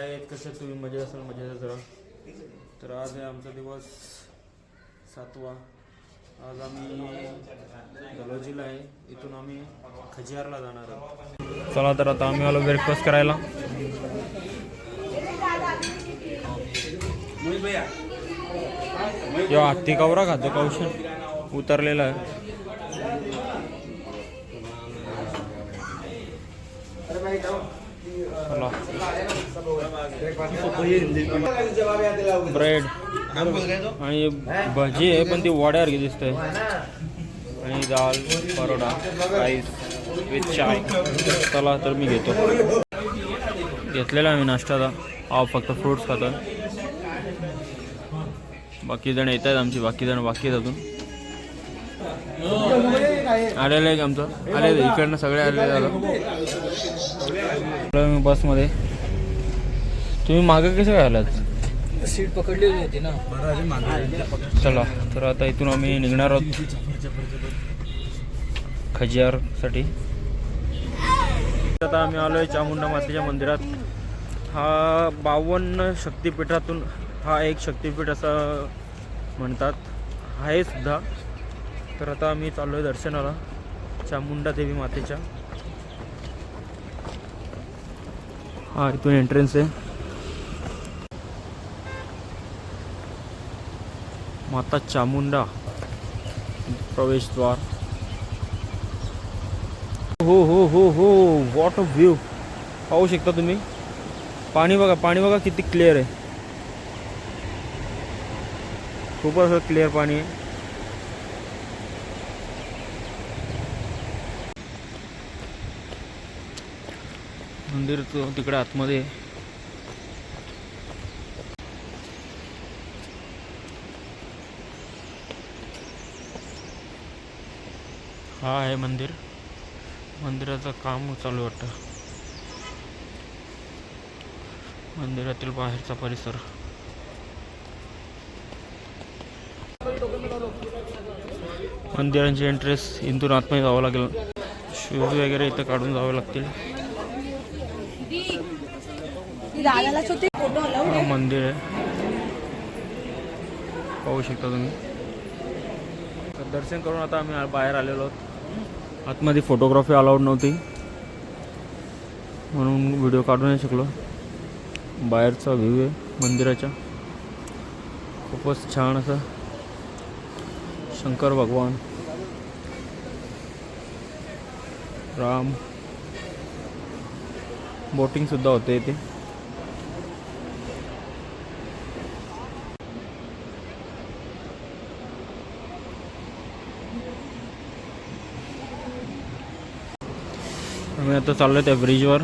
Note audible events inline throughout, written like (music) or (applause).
काय आहेत कसे तुम्ही? मजेत असाल मजेत जरा. तर आज आहे आमचा दिवस सातवा. आज आम्ही गलोजीला आहे. इथून आम्ही खजियारला जाणार आहोत. चला तर आता आम्ही आलो ब्रेकफास्ट करायला. यो हत्ती कवरा खातो कौशन उतरलेला आहे. चला ब्रेड आणि भजी आहे पण ती वड्यासारखी दिसते आणि दाल परोडा राईस विथ चाय चला तर मी घेतो. घेतलेला मी नाश्त्याचा हा फक्त फ्रुट्स खातो. बाकी जण येत आहेत आमची बाकी जण बाकी आहेत अजून. आलेलं आहे आमचं? आले इकडनं सगळे आलेले झालं. मी बसमध्ये. तुम्ही मागं कसं काय आलात? सीट पकडलेली होती ना. चला तर आता इथून आम्ही निघणार आहोत. खजियारसाठी. आता आम्ही आलो आहे चामुंडा मातेच्या मंदिरात. हा बावन्न शक्तिपीठातून हा एक शक्तिपीठ असं म्हणतात. आहे सुद्धा. तर आता आम्ही चाललो आहे दर्शनाला चामुंडा देवी मातेच्या. हा इथून एंट्रन्स आहे. माता चामुंडा प्रवेशद्वार. हो हो हो हो वॉट अ व्ह्यू पाहू शकता तुम्ही? पाणी बघा पाणी बघा किती क्लिअर आहे. खूपच असं क्लिअर पाणी आहे. मंदिर तो तिकडे आतमध्ये. हा आहे मंदिर. मंदिराचं काम चालू वाटतं. मंदिरातील बाहेरचा परिसर. मंदिरांची एंट्रेस इथून आतमध्ये जावं लागेल. शूज वगैरे इथं काढून जावे लागतील दादाला छोटे फोटो अलाउड हा मंदिर आहे. पाहू शकता तुम्ही. तर दर्शन करून आता आम्ही बाहेर आलेलो आहोत. आतमध्ये फोटोग्राफी अलाउड नव्हती. म्हणून व्हिडिओ काढू नाही शकलो. बाहेरचा व्ह्यू आहे मंदिराच्या खूपच छान असं. शंकर भगवान. राम. बोटिंगसुद्धा होते इथे. आम्ही आता चाललो त्या ब्रिजवर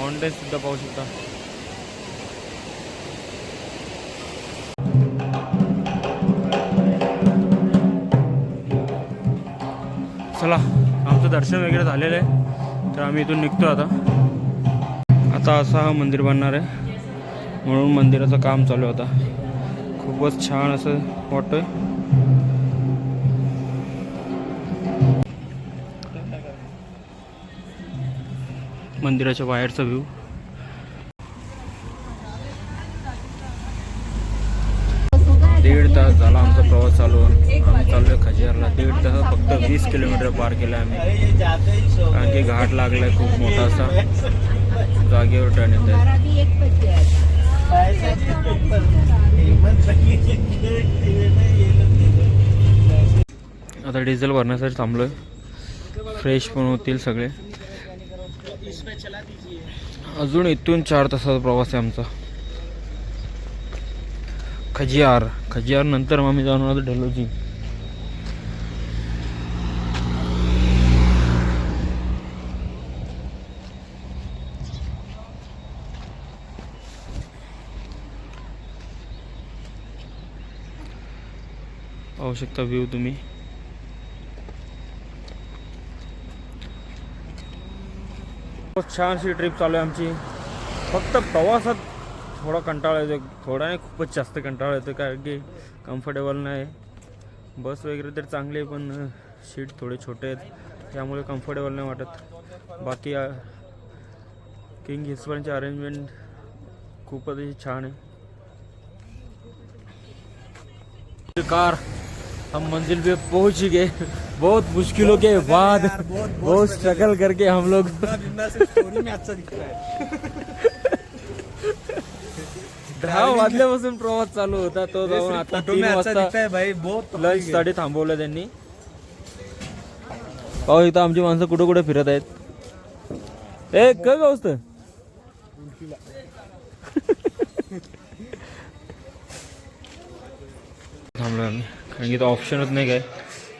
माउंटेन सुद्धा पाहू शकता. चला आमचं दर्शन वगैरे झालेलं आहे. तर आम्ही इथून निघतो आता. आता असा हा मंदिर बनणार आहे. म्हणून मंदिराचं काम चालू आहे आता. खूपच छान असं वाटतंय. मंदिराच्या बाहेरचा व्ह्यू दीड तास झाला आमचा प्रवास चालू आम्ही चाललोय खजियारला. दीड तास फक्त वीस किलोमीटर पार केला आम्ही. कारण की घाट लागलाय खूप मोठा असा. जागेवर टर्न येत आहे आता डिझेल भरण्यासाठी थांबलोय. फ्रेश पण होतील सगळे. अजून इथून चार तासाचा प्रवास आहे आमचा. खजियार. खजियार नंतर मग आम्ही जाणार आहोत ढलोजी. पाहू शकता व्ह्यू तुम्ही. खूप छानशी ट्रिप चालू आहे आमची. फक्त प्रवासात थोडा कंटाळा येतो थोडा नाही खूपच जास्त कंटाळा येतो कारण की कम्फर्टेबल नाही. बस वगैरे तर चांगली आहे पण सीट थोडे छोटे आहेत. त्यामुळे कम्फर्टेबल नाही वाटत. बाकी किंग हिल्सपर्यंतची अरेंजमेंट खूपच अशी छान आहे. कार हम मंजिल पे पहुंच गए बहुत मुश्किलों के बाद बहुत स्ट्रगल करके हम लोग (laughs) दहा वाजल्यापासून प्रवास चालू होता तो जाऊन आता तीन वाजता भाई बहुत लंच साठी थांबवलं त्यांनी. पाहू इथं आमची माणसं कुठं कुठं फिरत आहेत. ए काय गवस्त (laughs) थांबलो आम्ही. कारण की तो ऑप्शनच नाही काय.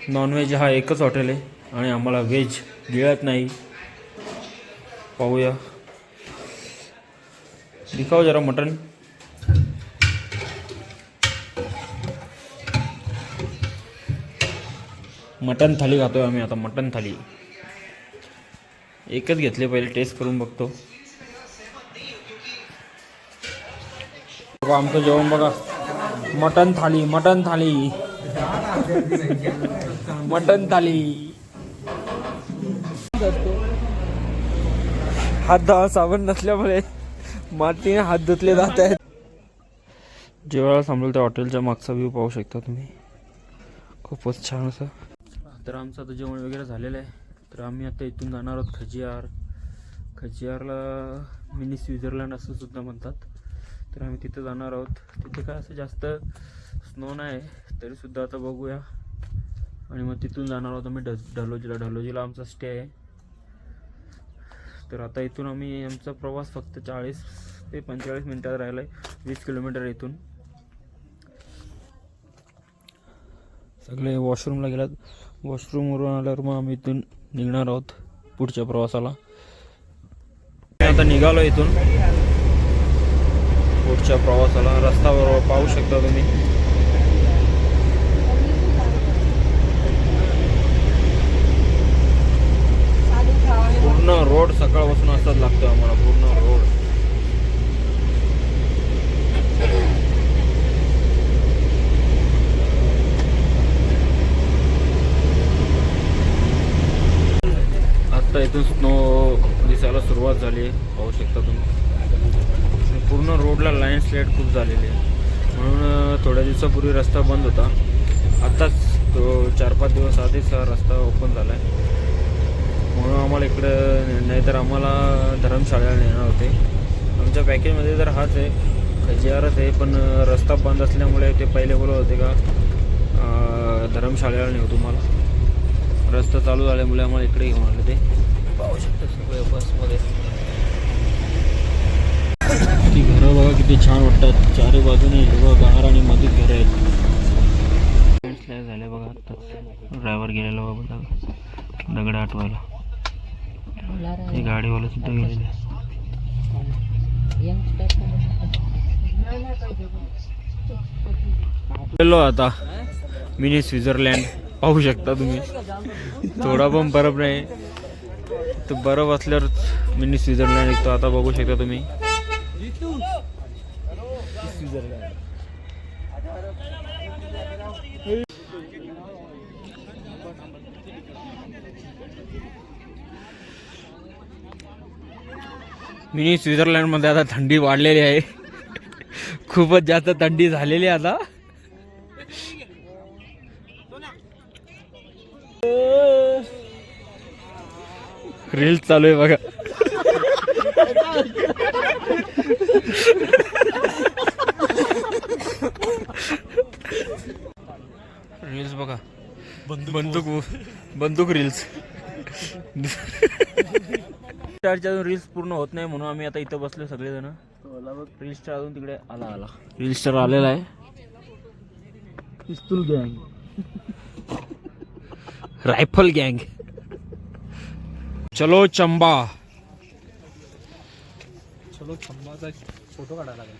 नॉनव्हेज हा एकच हॉटेल आहे आणि आम्हाला व्हेज मिळत नाही. पाहूया. दिखाव जरा मटन मटन थाली खातोय आम्ही आता मटन थाली. एकच घेतले पहिले टेस्ट करून बघतो. बघा आमचं जेवण बघा. Mutton thali mutton thali. Mutton thali. हात धुवा साबण नसल्यामुळे मातीने हात धुतले जात आहेत. जेवायला थांबलो त्या हॉटेलच्या मागचा व्ह्यू पाहू शकता तुम्ही. खूपच छान असं. तर आमचं आता जेवण वगैरे झालेलं आहे. तर आम्ही आता इथून जाणार आहोत खजियार. खजियारला मिनी स्वित्झर्लंड असं सुद्धा म्हणतात. तर आम्ही तिथं जाणार आहोत. तिथे काय असं जास्त स्नो नाही तरीसुद्धा आता बघूया. आणि मग तिथून जाणार आहोत आम्ही ढ ढलोजीला. ढलोजीला आमचा स्टे आहे. तर आता इथून आम्ही आमचा प्रवास फक्त चाळीस ते पंचेचाळीस मिनटात राहिला आहे वीस किलोमीटर इथून. सगळे वॉशरूमला गेलात. वॉशरूमवरून आल्यावर मग आम्ही इथून निघणार आहोत पुढच्या प्रवासाला. आता निघालो इथून. पुढच्या प्रवासाला. रस्त्यावर पाहू शकता तुम्ही. पूर्ण रोड सकाळपासून असाच लागतो आम्हाला पूर्ण रोड. आत्ता इथून स्नो दिसायला सुरुवात झाली आहे पाहू शकता तुम्ही. पूर्ण रोडला लाईन स्लेट खूप झालेली आहे. म्हणून थोड्या दिवसापूर्वी रस्ता बंद होता. आत्ताच तो चार पाच दिवस आधीच हा रस्ता ओपन झाला आहे आम्हाला इकडं नाहीतर आम्हाला धर्मशाळेला नेणार होते. आमच्या पॅकेजमध्ये तर हाच आहे. खजियारच आहे पण रस्ता बंद असल्यामुळे ते पहिले बोलत होते का धर्मशाळेला नेऊ तुम्हाला. रस्ता चालू झाल्यामुळे आम्हाला इकडे घेऊन आले ते. पाहू शकता सगळे बसमध्ये. ती घरं बघा किती छान वाटतात. चारी बाजूने हिरवं गार आणि मध्ये घरं आहेत. झाले बघा आत्ताच. ड्रायव्हर गेलेला बाबा बघा. दगड आठवायला हे गाडीवाला सुद्धा गेलेले गेलो आता मिनी स्वित्झर्लंड पाहू शकता तुम्ही. थोडा पण बर्फ नाही. तर बर्फ असल्यावर मिनी स्वित्झर्लंड निघतो आता बघू शकता तुम्ही. मिनी स्वित्झर्लंडमध्ये आता थंडी वाढलेली आहे. खूपच जास्त थंडी झालेली आहे आता. रील्स चालू आहे बघा. रील्स बघा. बंदूक बंदूक रील्स. स्टारच्या अजून रील्स पूर्ण होत नाही म्हणून आम्ही आता इथं बसलो सगळेजण. रील स्टार अजून तिकडे आला आला. रील स्टार आलेला आहे. पिस्तूल गँग. रायफल गँग चलो चंबा. चलो छंबाचा फोटो काढायला लागेल.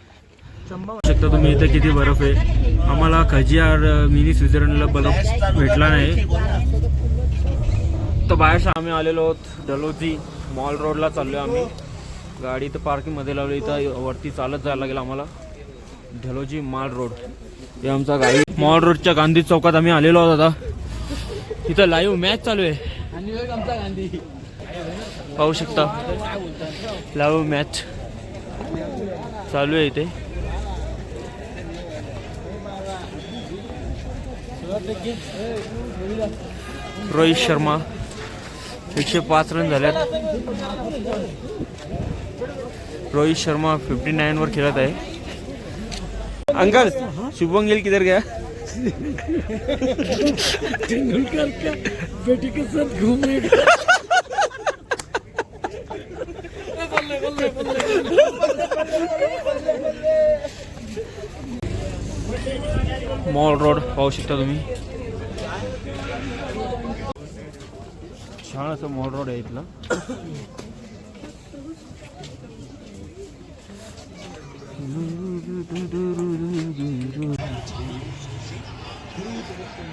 शकता तुम्ही इथे किती बर्फ आहे. आम्हाला खजियार मिनी स्वित्झर्लंडला बर्फ भेटला नाही. तर बाहेरच्या आम्ही आलेलो आहोत डलोजी. मॉल रोडला चाललो आम्ही. गाडी तर पार्किंगमध्ये लावली. इथं वरती चालत जायला लागेल आम्हाला. ढलोजी माल रोड. हे आमचा गाडी. मॉल रोडच्या गांधी चौकात आम्ही आलेलो आहोत आता. इथं लाईव्ह मॅच चालू आहे. पाहू शकता. लाईव्ह मॅच चालू आहे इथे. रोहित शर्मा. एकशे पाच रन झाल्यात रोहित शर्मा फिफ्टी नाईन वर खेळत आहे. अंकल शुभम गिल किधर गया? तेंदुलकर का बेटी के साथ घूमने मॉल रोड पाहू शकता तुम्ही. छान असं मॉल रोड आहे इथलं.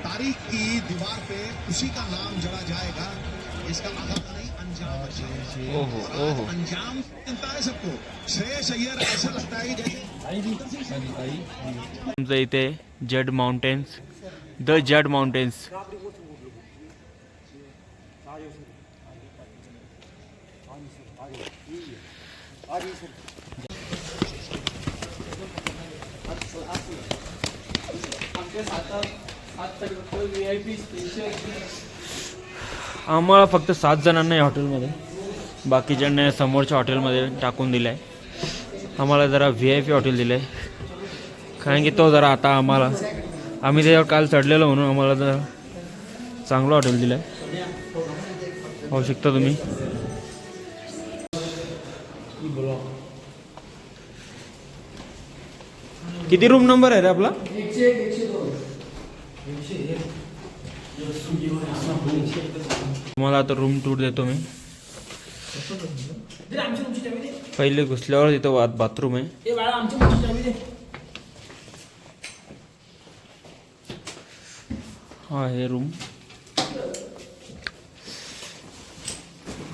तारीख की दीवार पे उसी का नाम जड़ा जाएगा। इसका मतलब नहीं अंजाम ओहो ओहो। अंजाम चिंता है सबको। श्रेयस अय्यर ऐसा लगता है जैसे तुमचं इथे जड माउंटेन्स द जड माउंटेन्स आम्हाला फक्त सात जणांना या हॉटेलमध्ये बाकीच्यांना समोरच्या हॉटेलमध्ये टाकून दिलं आहे आम्हाला जरा व्ही आय पी हॉटेल दिलं आहे कारण की तो जरा आता आम्हाला आम्ही त्याच्यावर काल चढलेलो म्हणून आम्हाला जरा चांगलं हॉटेल दिलं आहे पाहू शकता तुम्ही. किती रूम नंबर आहे रे आपला? तुम्हाला आता रूम टूर देतो मी. पहिले घुसल्यावर तिथं बाथरूम आहे. हा हे रूम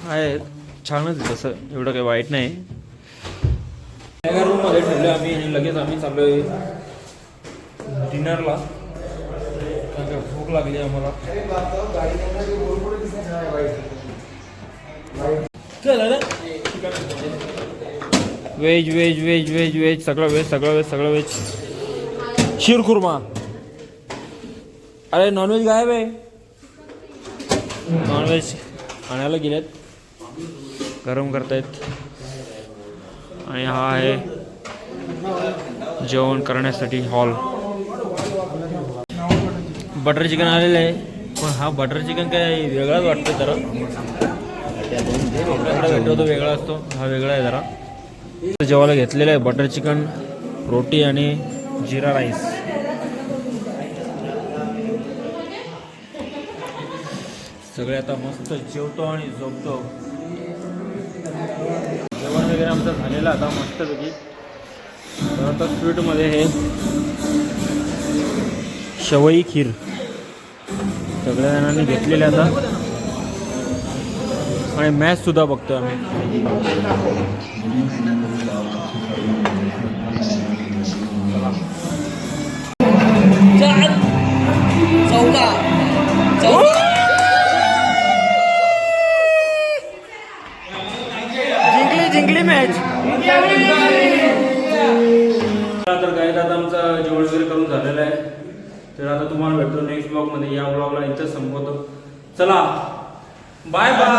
आहे. छानच आहे तसं. एवढं काही वाईट नाही. एका रूममध्ये ठेवले आम्ही आणि लगेच आम्ही चाललोय डिनरला कारण का भूक लागली आम्हाला. Veg veg veg veg veg सगळं व्हेज सगळं व्हेज सगळं व्हेज शिरखुर्मा अरे नॉनव्हेज गायब आहे. नॉनव्हेज आणायला गेलेत. गरम करतायत. आणि हा आहे जेवण करण्यासाठी हॉल. बटर चिकन आलेलं आहे. पण हा बटर चिकन काय वेगळाच वाटतं जरा. आपल्याकडे भेटतो तो वेगळा असतो. हा वेगळा आहे जरा. जेवायला घेतलेलं आहे बटर चिकन रोटी आणि जिरा राईस. सगळे आता मस्त जेवतो आणि झोपतो. आमचं झालेला आता मस्तपैकी. तर आता स्वीटमध्ये हे शवई खीर. सगळ्या जणांनी घेतलेले आता. आणि मॅच सुद्धा बघतो आम्ही. भेटतो नेक्स्ट